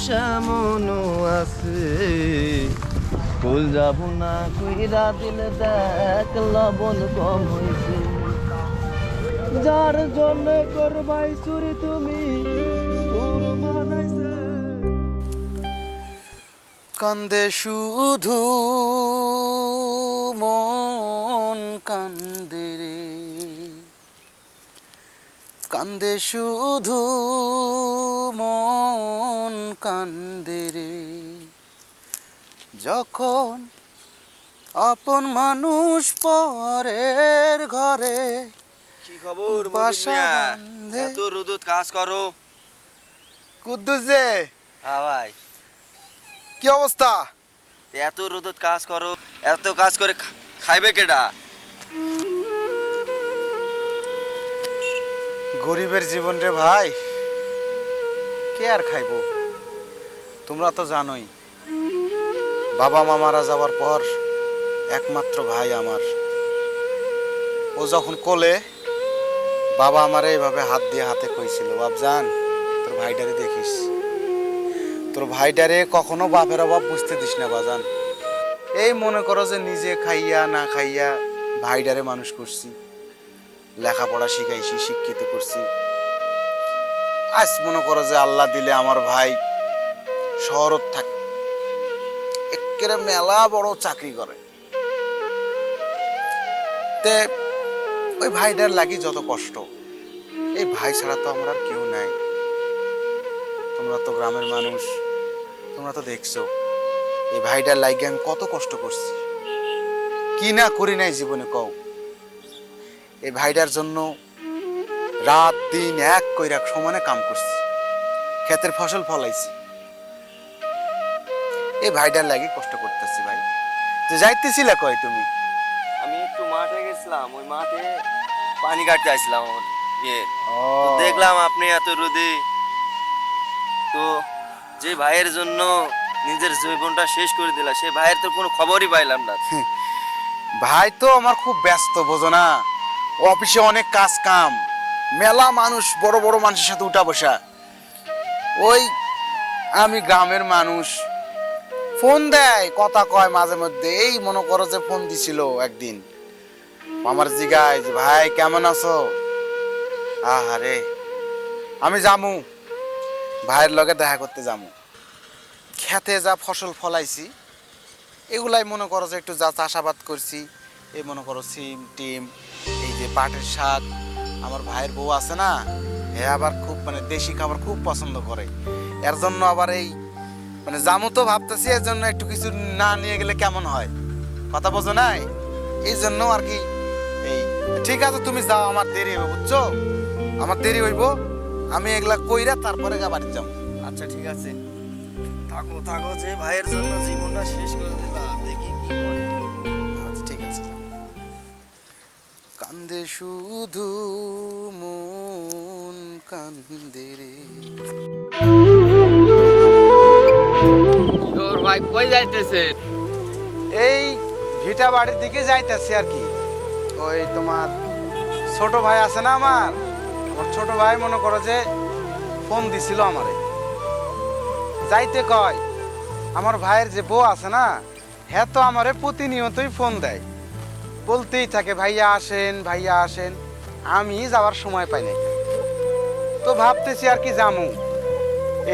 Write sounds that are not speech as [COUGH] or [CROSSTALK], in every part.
মানুষ আছে। ফুল যাব না কইরা দিলে দেখ লবণ কম হইছে। যার জন্য করবাই চুরি তুমি কান্দে শুধু মন কান্দে রে। কান্দে শুধু মন কান্দে রে। যখন আপন মানুষ পরের ঘরে কি খবর বাসা। এত রোদত কাজ করো। কুদ্দুস যে। হ্যাঁ ভাই। কি অবস্থা? এত রোদত কাজ করো। এত কাজ করে খাইবে কেডা? গরিবের জীবন রে ভাই। কে আর খাইবো? তোমরা তো জানোই, বাবা মা মারা যাওয়ার পর একমাত্র ভাই আমার। ও যখন কোলে, বাবা আমারে এইভাবে হাত দিয়ে হাতে কইছিল বাপজান তোর ভাইটারে দেখিস। তোর ভাইটারে কখনো বাপের অভাব বুঝতে দিস না বাজান এই মনে করো যে নিজে খাইয়া, না খাইয়া ভাইডারে মানুষ করছি। লেখাপড়া শিখাইছি, শিক্ষিত করছি। আজ মনে করো যে আল্লাহ দিলে আমার ভাই শহরত থাকে। একেবারে মেলা বড় চাকরি করে। তে ওই ভাইটার লাগি যত কষ্ট, এই ভাই ছাড়া তো আমরা কেউ নাই। তোমরা তো গ্রামের মানুষ, তোমরা তো দেখছ, এই ভাইটার লাগে আমি কত কষ্ট করছি। কি না করি নাই জীবনে কও। এই ভাইটার জন্য রাত দিন এক কইরা সমানে কাম করছি। ক্ষেতের ফসল ফলাইছি। এই ভাইটার লাগি কষ্ট করতেছি ভাই। তো যাইতেছিলে কই তুমি? আমি একটু মাঠে গেছিলাম ওই মাঠে পানি কাটতে আসছিলাম আমার ইয়ে। দেখলাম আপনি এত রোদে। তো যে ভাইয়ের জন্য নিজের জীবনটা শেষ করে দিলা সে ভাইয়ের তো কোনো খবরই পাইলাম না। [LAUGHS] ভাই তো আমার খুব ব্যস্ত বোঝো না। অফিসে অনেক কাজ কাম। মেলা মানুষ, বড় বড় মানুষের সাথে উঠা বসা। ওই আমি গ্রামের মানুষ। ফোন দেয়, কথা কয় মাঝে মধ্যে। এই মনে করো যে ফোন দিছিল একদিন। আমার জিগায় যে, ভাই, কেমন আছো? আহারে, আমি যামু। ভাইয়ের লগে দেখা করতে যামু। খেতে যা ফসল ফলাইছি। এগুলাই মনে করো যে একটু যা চাষাবাদ করছি। এই মনে করো সিম, টিম। পাটের শাক আমার ভাইয়ের বউ আছে না হে আবার খুব মানে দেশি খাবার খুব পছন্দ করে। এর জন্য আবার এই মানে জামু তো ভাবতেছি, এর জন্য একটু কিছু না নিয়ে গেলে কেমন হয়? কথা বোঝো নাই? এই জন্য আর কি এই, ঠিক আছে, তুমি যাও, আমার দেরি হইব, বুঝছ? আমার দেরি হইব, আমি এগুলা কইরা তারপরে গা বাড়ি যাব। আচ্ছা ঠিক আছে। থাকো থাকো, যে ভাইয়ের জন্য জীবনটা শেষ করে দিলা শুধু মন কান্দে রে। তোর ভাই কই যাইতেছে? এই ভিটা বাড়ির দিকে যাইতেছি আর কি। ওই তোমার ছোট ভাই আছে না আমার? আমার ছোট ভাই মনে করো যে ফোন দিছিল আমারে। যাইতে কয় আমার ভাইয়ের যে বউ আছে না হ্যাঁ তো আমারে প্রতিনিয়তই ফোন দেয়। বলতেই থাকে, ভাইয়া আসেন ভাইয়া আসেন। আমি যাওয়ার সময় পাই নাই। তো ভাবতেছি আর কি জামু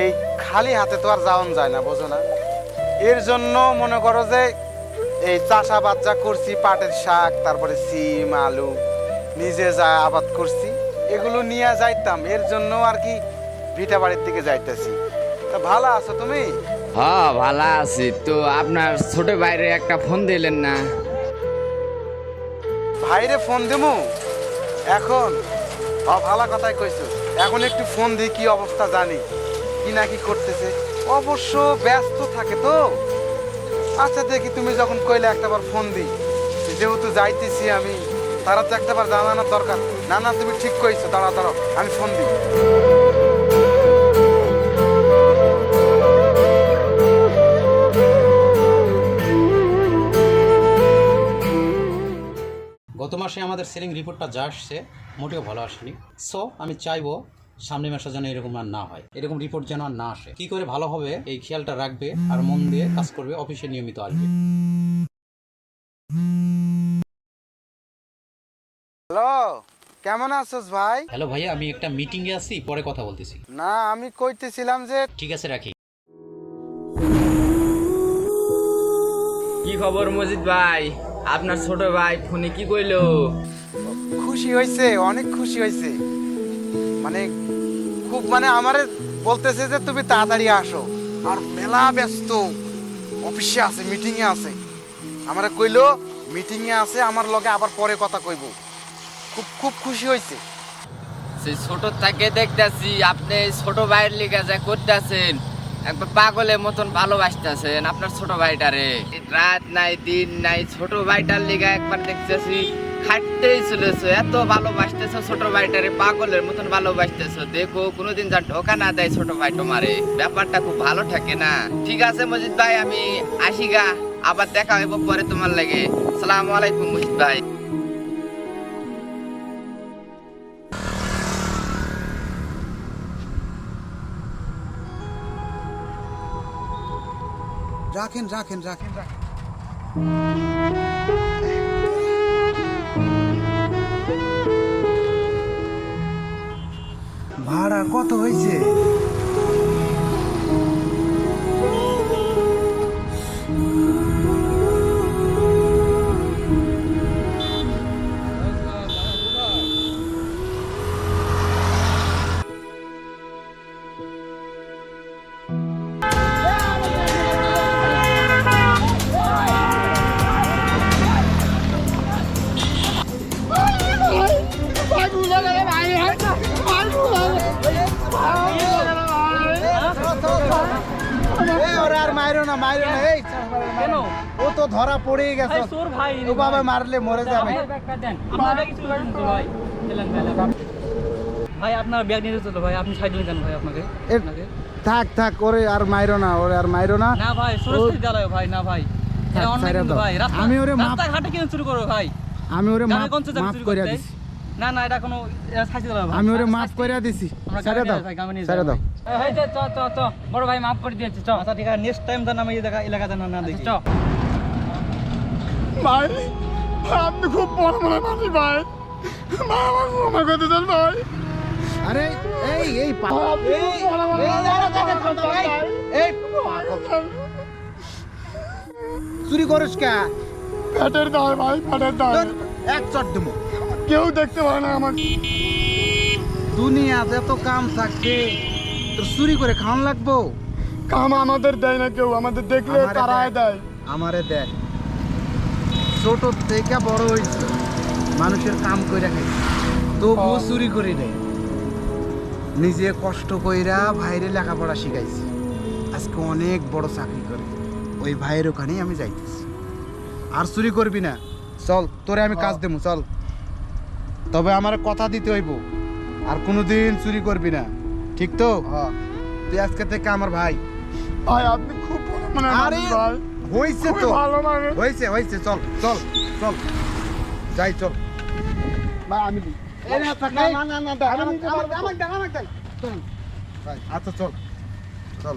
এই খালি হাতে তো আর যাওয়ান যায় না, বোঝো না। এর জন্য মনে করো যে এই চাষাবাদ যা করছি, পাটের শাক, তারপরে সিম, আলু, নিজে যা আবাদ করছি, এগুলো নিয়ে যাইতাম। এর জন্য আর কি ভিটা বাড়ির দিকে যাইতেছি। তা ভালো আছো তুমি? হ্যাঁ ভালো আছি। তো আপনার ছোট বাইরে একটা ফোন দিলেন না? ভাইরে ফোন দেবো এখন? হ ভালো কথাই কইছো। এখন একটু ফোন দিই কি অবস্থা জানি। কি না কি করতেছে? অবশ্য ব্যস্ত থাকে তো। আচ্ছা দেখি তুমি যখন কইলে একটাবার ফোন দিই। যেহেতু যাইতেছি আমি, তারা তো একটাবার জানানোর দরকার। না না, তুমি ঠিক কইছো দাঁড়া দাঁড়াও, আমি ফোন দিই। মাসে আমাদের সেলিং রিপোর্টটা যা আসছে মোটেও ভালো আসেনি। সো আমি চাইব সামনের মাসে যেন এরকম আর না হয়। এরকম রিপোর্ট যেন আর না আসে। কি করে ভালো হবে এই খেয়ালটা রাখবে আর মন দিয়ে কাজ করবে অফিসে নিয়মিত আসবে। হ্যালো কেমন আছোস ভাই? হ্যালো ভাইয়া আমি একটা মিটিংয়ে আছি পরে কথা বলতেছি। না আমি কইতেছিলাম যে ঠিক আছে রাখি। কি খবর মজিদ ভাই? আপনার ছোট ভাই ফোনে কি কইলো? খুশি হয়েছে অনেক খুশি হয়েছে মানে খুব মানে আমারে বলতেছে যে তুমি তাড়াতাড়ি আসো। আর মেলা ব্যস্ত। অফিসে আছে মিটিং এ আছে। আমারে কইলো মিটিং এ আছে আমার লগে আবার পরে কথা কইব। খুব খুব খুশি হয়েছে সেই ছোট থেকে দেখতেছি আপনি ছোট ভাইয়ের লিগে যা করতেছেন। একবার পাগলের মতন ভালোবাসতেছেন আপনার ছোট ভাইটারে। রাত নাই, দিন নাই, ছোট ভাইটার লিগে একবার দেখতেছি খাটতেই চলেছে। এত ভালোবাসতেছো ছোট ভাইটারে, পাগলের মতন ভালোবাসতেছো। দেখো, কোনোদিন যা ঢোকা না দেয় ছোট ভাই তোমারে। ব্যাপারটা খুব ভালো থাকে না। ঠিক আছে, মজিদ ভাই, আমি আসি গা। আবার দেখা হইব পরে তোমার লাগে। সালাম আলাইকুম, মজিদ ভাই। রাখেন রাখেন রাখেন রাখেন। আর মাইরো না মাইরো। এই কেন? ও তো ধরা পড়েই গেছে। তোর ভাই ও বাবা মারলে মরে যাবে। আপনার কিছু ভাই। এলেন ভাই আপনার ব্যাগ নিয়ে চলো ভাই। আপনি সাইড দেন ভাই আপনাকে। আপনাকে। থাক থাক ওরে আর মাইরো না ওরে আর মাইরো না। না ভাই সুরক্ষিত ভাই না ভাই। ভাই। আমি ওরে মাপ- রাস্তাঘাটে কেন শুরু করো ভাই। আমি ওরে করে দিছি। না না এটা কোনো আমি ওরে মাফ করে দিছি। ছেড়ে দাও। ছেড়ে দাও। চ চ চ। বড় ভাই মাফ করে দিয়েছে চ। আচ্ছা ঠিক আছে নেক্সট টাইম যেন আমি এই জায়গা এলাকাতে না না দেখি। চ। ভাই আপনি খুব বড় মনে মানুষ ভাই। আমার ক্ষমা আরে এই। চুরি করিস কে? পেটের দায় ভাই পেটের দায়। এক চট দেবো। কেউ দেখতে পারে না আমার দুনিয়াতে এত কাম থাকছে। তোর চুরি করে খাওয়ান লাগবো। কাম আমাদের দেয় না কেউ আমাদের দেখলে আমারে তারাই দেয়। দেয়। আমারে দেখ ছোট থেকে বড় হয়েছে মানুষের কাম করে খাই তবুও চুরি করি নেই নিজে কষ্ট কইরা ভাইরে লেখাপড়া শিখাইছি। আজকে অনেক বড় চাকরি করে। ওই ভাইয়ের ওখানেই আমি যাইতেছি। আর চুরি করবি না। চল তোরে আমি কাজ দেবো চল। তবে আমার কথা দিতে হইব। আর কোনোদিন চুরি করবি না। ঠিক তো? তুই আজকে থেকে আমার ভাই। ভাই আপনি খুব ভালো মানে আরে হইছে হয়েছে তো। ভালো মানে হয়েছে হয়েছে চল চল চল। যাই চল। ভাই আমি না, না না আচ্ছা চল চল।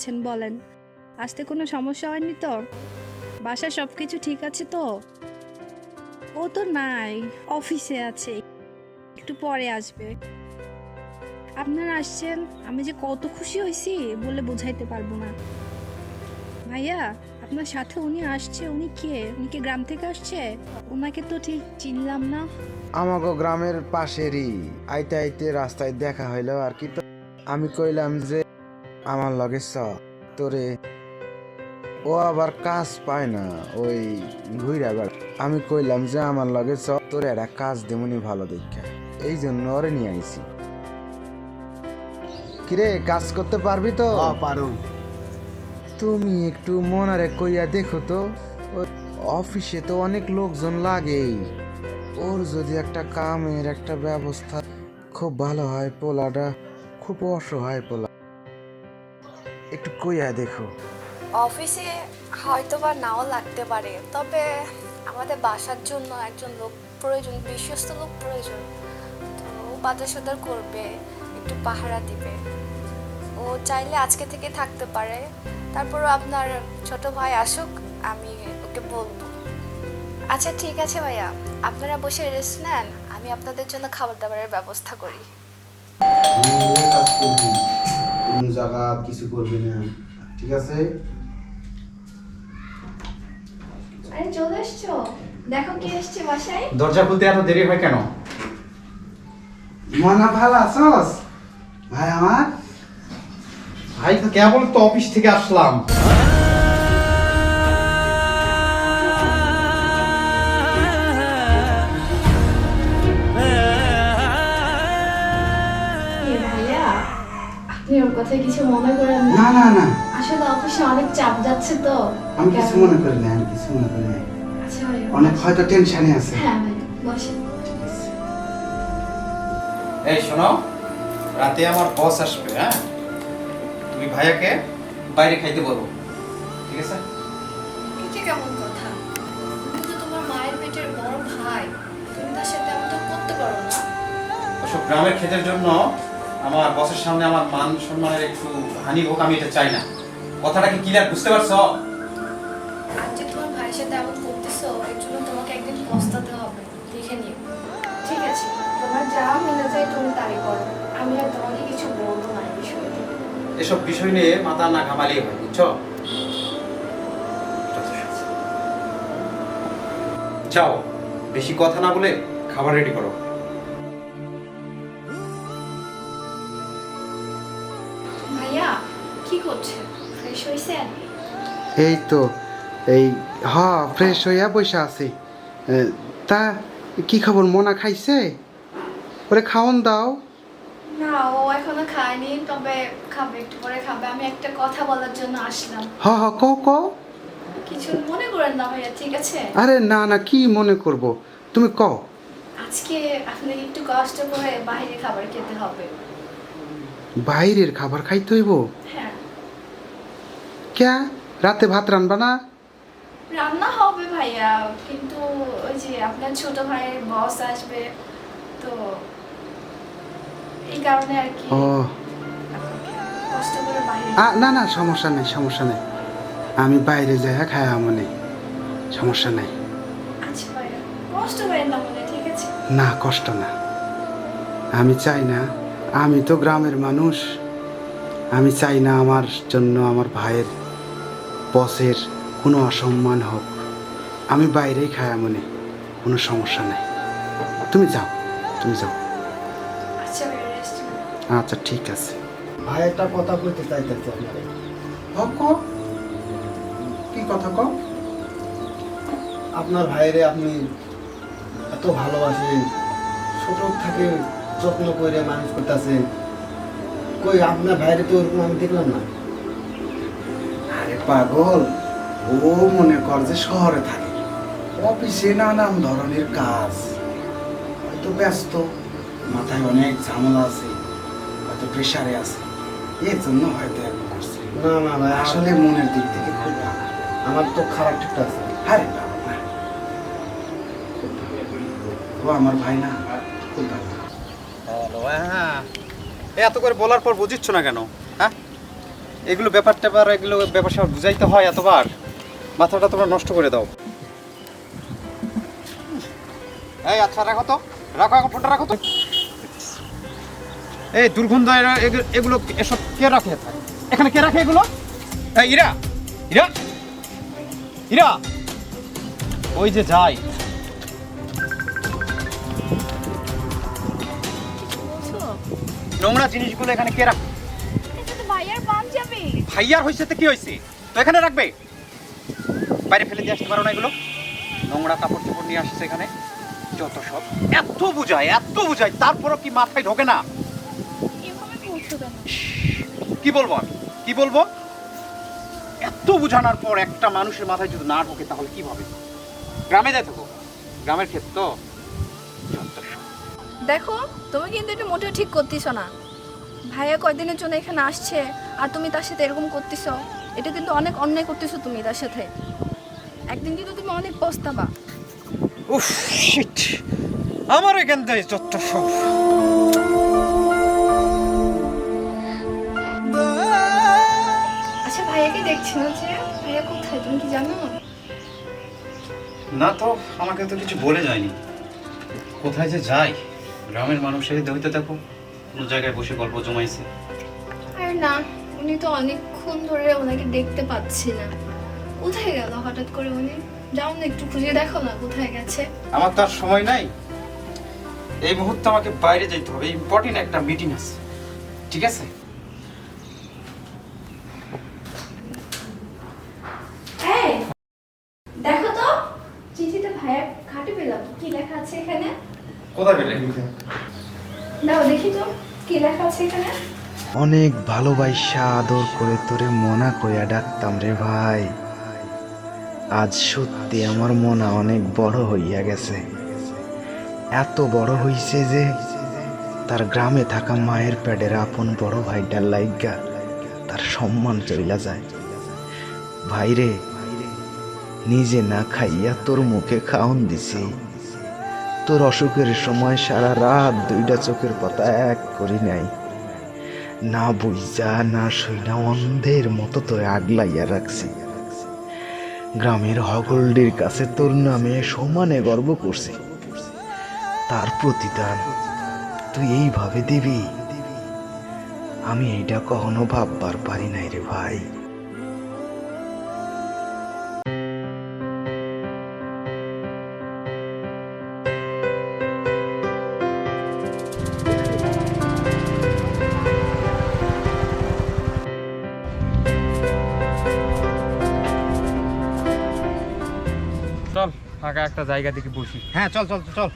আছেন বলেন। আসতে কোনো সমস্যা হয়নি তো? বাসায় সব কিছু ঠিক আছে তো? ও তো নাই, অফিসে আছে। একটু পরে আসবে। আপনারা আসছেন, আমি যে কত খুশি হয়েছি বলে বোঝাইতে পারব না। ভাইয়া, আপনার সাথে উনি আসছে, উনি কে? উনি কি গ্রাম থেকে আসছে? ওনাকে তো ঠিক চিনলাম না। আমাগো গ্রামের পাশেরই, আইতে আইতে রাস্তায় দেখা হইল আর কি তো। আমি কইলাম যে আমার লগে চ তোরে ও আবার কাজ পায় না ওই ঘুইরা বেড়া। আমি কইলাম যে আমার লগে চ তোরে একটা কাজ দেমনি ভালো দেখা এই জন্য ওরে নিয়ে আইছি। কিরে কাজ করতে পারবি তো? পারু। তুমি একটু মনারে কইয়া দেখো তো অফিসে তো অনেক লোকজন লাগেই। ওর যদি একটা কামের একটা ব্যবস্থা খুব ভালো হয় পোলাটা খুব অসহায় পোলা। একটু কইয়া দেখো। অফিসে হয়তো বা নাও লাগতে পারে তবে আমাদের বাসার জন্য একজন লোক প্রয়োজন বিশ্বস্ত লোক প্রয়োজন। তো ও বাজার সদার করবে একটু পাহারা দিবে। ও চাইলে আজকে থেকে থাকতে পারে। তারপরও আপনার ছোট ভাই আসুক আমি ওকে বলব। আচ্ছা ঠিক আছে ভাইয়া। আপনারা বসে রেস্ট নেন আমি আপনাদের জন্য খাবার দাবারের ব্যবস্থা করি। কিছু করবি না। ঠিক আছে? আরে চলে এসছো? দেখো কে এসছে বাসায়। দরজা খুলতে এত দেরি হয় কেন? মনা ভালো আছস? ভাই আমার? ভাই তো কেবল তো অফিস থেকে আসলাম। ওর কথা কিছু মনে করেন না? না না আসলে অফিসে অনেক চাপ যাচ্ছে তো। আমি কিছু মনে করি না আমি কিছু মনে করি না। আচ্ছা ভাইয়া। অনেক হয়তো টেনশনে আছে। হ্যাঁ এই শোনো। রাতে আমার বস আসবে হ্যাঁ? তুমি ভাইয়াকে বাইরে খাইতে বলো ঠিক আছে? এটা কেমন কথা? তুমি তো তোমার মায়ের পেটের বড় ভাই। তুমি তার সাথে করতে পারো না। ওসব গ্রামের ক্ষেতের জন্য আমার বসের সামনে আমার মান সম্মানের একটু হানি হোক আমি এটা চাই না। কথাটা কি ক্লিয়ার বুঝতে পারছ? আজ যে তোমার ভাইয়ের সাথে এমন করতেছো এর জন্য তোমাকে একদিন পস্তাতে হবে। দেখে নিও। ঠিক আছে? তোমার যা মনে যায় তুমি তাই করো। আমি আর তোমাকে কিছু বলব না এই বিষয়ে। এসব বিষয় নিয়ে মাথা না ঘামালি হয় বুঝছ? যাও বেশি কথা না বলে খাবার রেডি করো। করছেন ফ্রেশ হয়েছেন এই তো এই হ ফ্রেশ হইয়া বসে আছি। তা কি খবর? মোনা খাইছে? ওরে খাওন দাও। না ও এখনও খায়নি তবে খাবে একটু পরে খাবে। আমি একটা কথা বলার জন্য আসলাম। হ হ ক ক কিছু মনে করেন না ভাইয়া ঠিক আছে? আরে না না কি মনে করব? তুমি ক আজকে আপনাকে একটু কষ্ট করে বাইরে খাবার খেতে হবে। বাইরের খাবার খাইতে হইব? হ্যাঁ। ক্যা? রাতে ভাত রানবা না? রান্না হবে ভাইয়া কিন্তু ওই যে আপনার ছোট ভাইয়ের বস আসবে তো এই কারণে আর কি ও। কষ্ট করে বাইরে আ, না না সমস্যা নেই সমস্যা নেই। আমি বাইরে যাই খাই আমনে সমস্যা নেই। আচ্ছা ভাইয়া কষ্ট করেন না মনে ঠিক আছে? না কষ্ট না। আমি চাই না আমি তো গ্রামের মানুষ আমি চাই না আমার জন্য আমার ভাইয়ের বসের কোনো অসম্মান হোক। আমি বাইরেই খাই মনে কোনো সমস্যা নেই। তুমি যাও তুমি যাও। আচ্ছা আচ্ছা ঠিক আছে। ভাই একটা কথা বলতে চাইতেছি আপনাকে কি কথা ক? আপনার ভাইরে আপনি এত ভালোবাসেন ছোট থেকে যত্ন করে মানুষ করতেছেন। কই আপনার ভাইরে তো ওরকম আমি দেখলাম না। পাগল? ও মনে কর যে শহরে থাকে। অফিসে নানান ধরনের কাজ। হয়তো ব্যস্ত মাথায় অনেক ঝামেলা আছে হয়তো প্রেশারে আছে। এর জন্য হয়তো এরকম করছে। না না ভাই আসলে মনের দিক থেকে খুব ভালো আমার তো খারাপ ঠিকটা আছে। আরে খুব ভালো। ও আমার ভাই না। খুব ভালো। হ্যাঁ এত করে বলার পর বুঝিচ্ছ না কেন? হ্যাঁ? এগুলো ব্যাপার ট্যাপার, এগুলো ব্যাপার স্যাপার বুঝাইতে হয় এতবার। মাথাটা তোমরা নষ্ট করে দাও। এই আচ্ছা রাখো তো। রাখো, এখন ফোনটা রাখো তো। এই, দুর্গন্ধ এগুলো- এসব কে রাখে? এখানে কে রাখে এগুলো? এই, ইরা! ইরা! ইরা! ওই যে যাই। নোংরা জিনিসগুলো এখানে কে রাখ? ভাইয়ার পাঞ্জাবি। ভাইয়ার হয়েছে তো কি হয়েছে তো এখানে রাখবে? বাইরে ফেলে দিয়ে আসতে পারো না এগুলো। নোংরা কাপড় চোপড় নিয়ে আসছে এখানে। যত সব। এত বুঝায় এত বুঝায়। তারপরও কি মাথায় ঢোকে না? কি বলব আমি কি বলব? এত বুঝানোর পর একটা মানুষের মাথায় যদি না ঢোকে তাহলে কি হবে গ্রামে যাই থাকো গ্রামের ক্ষেত্র। দেখো তুমি কিন্তু এটা মোটেও ঠিক করতেছ না। ভাইয়া কয়দিনের জন্য এখানে আসছে? আর তুমি তার সাথে এরকম করতেছো? এটা কিন্তু অনেক অন্যায় করতেছো তুমি তার সাথে। একদিন কিন্তু তুমি অনেক পস্তাবা। উফ শিট আমার এখান থেকে যত সব। আচ্ছা ভাইয়াকে দেখছি না যে ভাইয়া কোথায়? তুমি কি জানো? না তো আমাকে তো কিছু বলে যায়নি। কোথায় যে যাই? গ্রামের মানুষের দইতে দেখো। কোনো জায়গায় বসে গল্প জমাইছে? আরে না উনি তো অনেকক্ষণ ধরে ওনাকে দেখতে পাচ্ছি না। কোথায় গেল হঠাৎ করে উনি? যাও না একটু খুঁজে দেখো না কোথায় গেছে। আমার তো আর সময় নাই। এই মুহূর্তে আমাকে বাইরে যেতে হবে। ইম্পর্টেন্ট একটা মিটিং আছে। ঠিক আছে এই দেখো তো চিঠিটা ভাইয়ার খাটে পেলাম কি লেখা আছে এখানে কোথায় পেলে দাও দেখি তো কি লেখা আছে এখানে অনেক ভালোবাসা আদর করে তোরে মনা কইয়া ডাকতাম রে ভাই। আজ সত্যি আমার মনা অনেক বড় হইয়া গেছে। এত বড় হইছে যে তার গ্রামে থাকা মায়ের প্যাডের আপন বড় ভাইটার লাইগা তার সম্মান চইলা যায়। ভাইরে নিজে না খাইয়া তোর মুখে খাওন দিছি। তোর অসুখের সময় সারা রাত দুইটা চোখের পাতা এক করি নাই। না বুঝা, না সইনা অন্ধের মতো তোরে আগলাইয়া রাখছি। গ্রামের হগলডির কাছে তোর নামে সমানে গর্ব করছে। তার প্রতিদান তুই এইভাবে দিবি? আমি এইটা কখনো ভাববার পারি নাই রে ভাই। ফাঁকা একটা জায়গা থেকে বসি। হ্যাঁ চল চল চল।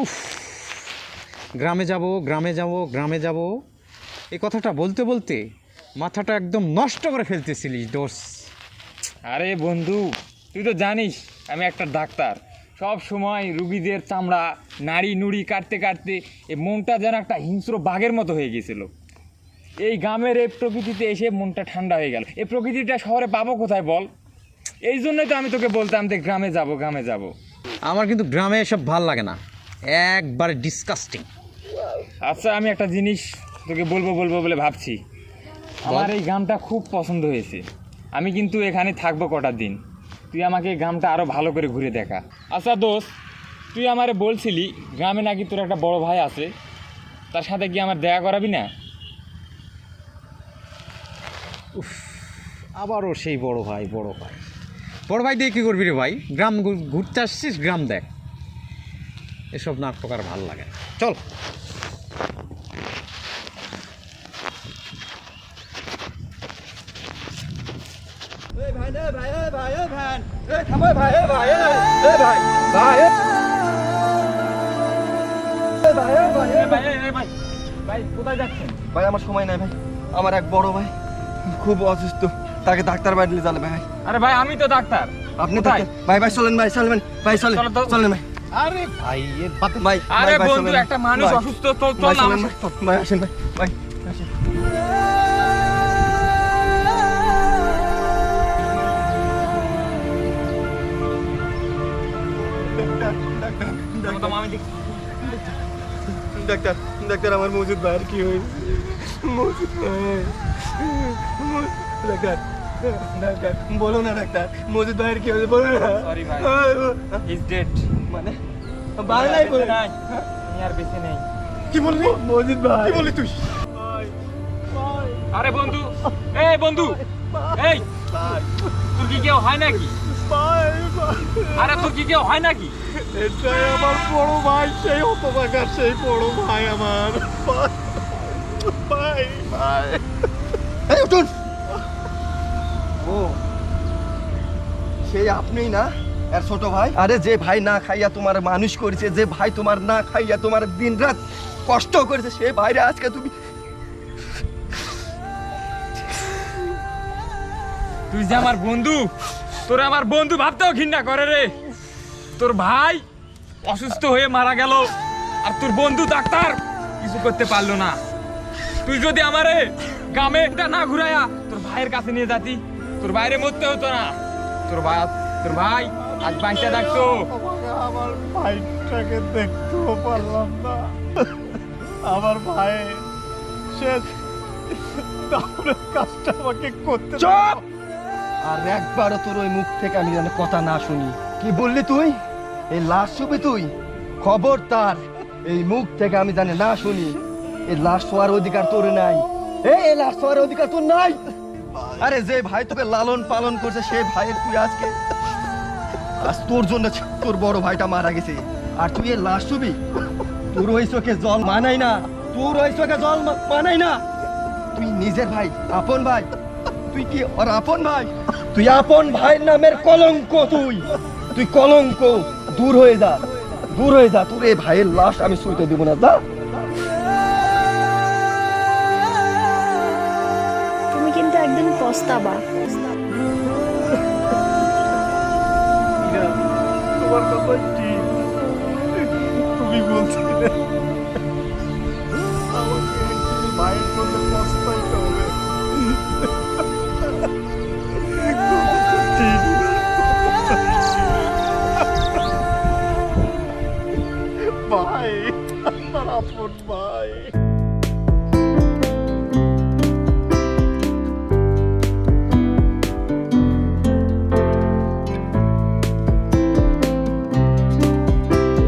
উফ গ্রামে যাব গ্রামে যাব গ্রামে যাব। এই কথাটা বলতে বলতে মাথাটা একদম নষ্ট করে ফেলতেছিলিস দোষ আরে বন্ধু তুই তো জানিস আমি একটা ডাক্তার। সব সময় রুগীদের চামড়া নাড়ি নুড়ি কাটতে কাটতে এই মনটা যেন একটা হিংস্র বাঘের মতো হয়ে গেছিল। এই গ্রামের এই প্রকৃতিতে এসে মনটা ঠান্ডা হয়ে গেল। এই প্রকৃতিটা শহরে পাবো কোথায় বল? এই জন্যই তো আমি তোকে বলতাম যে গ্রামে যাব গ্রামে যাব। আমার কিন্তু গ্রামে এসব ভালো লাগে না। একবারে ডিসকাস্টিং আচ্ছা আমি একটা জিনিস তোকে বলব বলব বলে ভাবছি। আমার এই গ্রামটা খুব পছন্দ হয়েছে। আমি কিন্তু এখানে থাকব কটা দিন। তুই আমাকে এই গ্রামটা আরও ভালো করে ঘুরে দেখা। আচ্ছা দোস্ত তুই আমারে বলছিলি গ্রামে নাকি তোর একটা বড় ভাই আছে? তার সাথে কি আমার দেখা করাবি না? আবারও সেই বড় ভাই বড় ভাই বড় ভাই দিয়ে কী করবি রে ভাই গ্রাম ঘুরতে আসছিস গ্রাম দেখ এসব নাটক আর ভালো লাগে। চল ভাই কোথায় যাচ্ছেন ভাই আমার সময় নাই ভাই আমার এক বড় ভাই খুব অসুস্থ তাকে ডাক্তার বাড়ি জানে ভাই আরে ভাই আমি তো ডাক্তার আপনি? ডাক্তার- ভাই ভাই চলেন ভাই চলেন ভাই চলেন তো। চলেন ভাই আরে ভাই বাতে ভাই আরে বন্ধু একটা মানুষ অসুস্থ চল চল ভাই, না ভাই। ভাই আসেন ভাই ভাই আসেন। তো আমি দেখছি। ডাক্তার ডাক্তার আমার মজুদ ভাইয়ের কি হয়েছে? মজুদ ভাই মজুদ- ডাক্তার ডাক্তার বলো না ডাক্তার মজুদ ভাইয়ের কি হয়েছে? বলো না। Sorry ভাই। He's dead। মানে বাংলায় বলে? নাই আর বেঁচে নেই। কি বললি? মজিদ ভাই। কি বললি তুই? আরে বন্ধু এই বন্ধু এই তোর কি কেউ হয় নাকি? আরে তোর কি কেউ হয় নাকি? এটাই আমার বড় ভাই সেই হতভাগা সেই বড় ভাই আমার। ভাই ভাই এই উঠুন। ও সেই আপনিই না এর ছোট ভাই? আরে যে ভাই না খাইয়া তোমার মানুষ করেছে যে ভাই তোমার না খাইয়া তোমার দিন রাত কষ্ট করেছে সে ভাইরে আজকে তুমি তুই যে আমার বন্ধু তোর আমার বন্ধু ভাবতেও ঘৃণা করে রে। তোর ভাই অসুস্থ হয়ে মারা গেল আর তোর বন্ধু ডাক্তার কিছু করতে পারল না। তুই যদি আমারে গ্রামে একটা না ঘুরাইয়া তোর ভাইয়ের কাছে নিয়ে যাতি তোর বাইরে মরতে হতো না। তোর ভাই তোর ভাই আজ বাইশটা ডাকতো আমার ভাইটাকে দেখতেও পারলাম না। আমার ভাই সে দারুণ কাজটা আমাকে করতে চুপ! আর একবারও তোর ওই মুখ থেকে আমি যেন কথা না শুনি। কি বললি তুই? এই লাশ ছবি তুই? খবর তার। এই মুখ থেকে আমি জানি, না শুনি। এই লাশ ছোঁয়ার অধিকার তোর নাই। এই লাশ ছোঁয়ার অধিকার তোর নাই? আরে যে ভাই তোকে লালন পালন করছে, সে ভাইয়ের তুই আজকে আজ তোর জন্য তোর বড় ভাইটা মারা গেছে। আর তুই এই লাশ ছবি তোর ওই চোখে জল মানাই না। তোর ওই চোখে জল মানাই না। তুই নিজের ভাই, আপন ভাই। তুই কি ওর আপন ভাই? তুই আপন ভাইয়ের নামের কলঙ্ক তুই। তুই কলঙ্ক দূর হয়ে যা দূর হয়ে যা। তোর এই ভাইয়ের লাশ আমি শুইতে দিব না যা। তুমি কিন্তু একদিন পস্তাবা। তোমার কথা তুমি বলছিলে আমাকে মায়ের ভাই আমার আপন ভাই।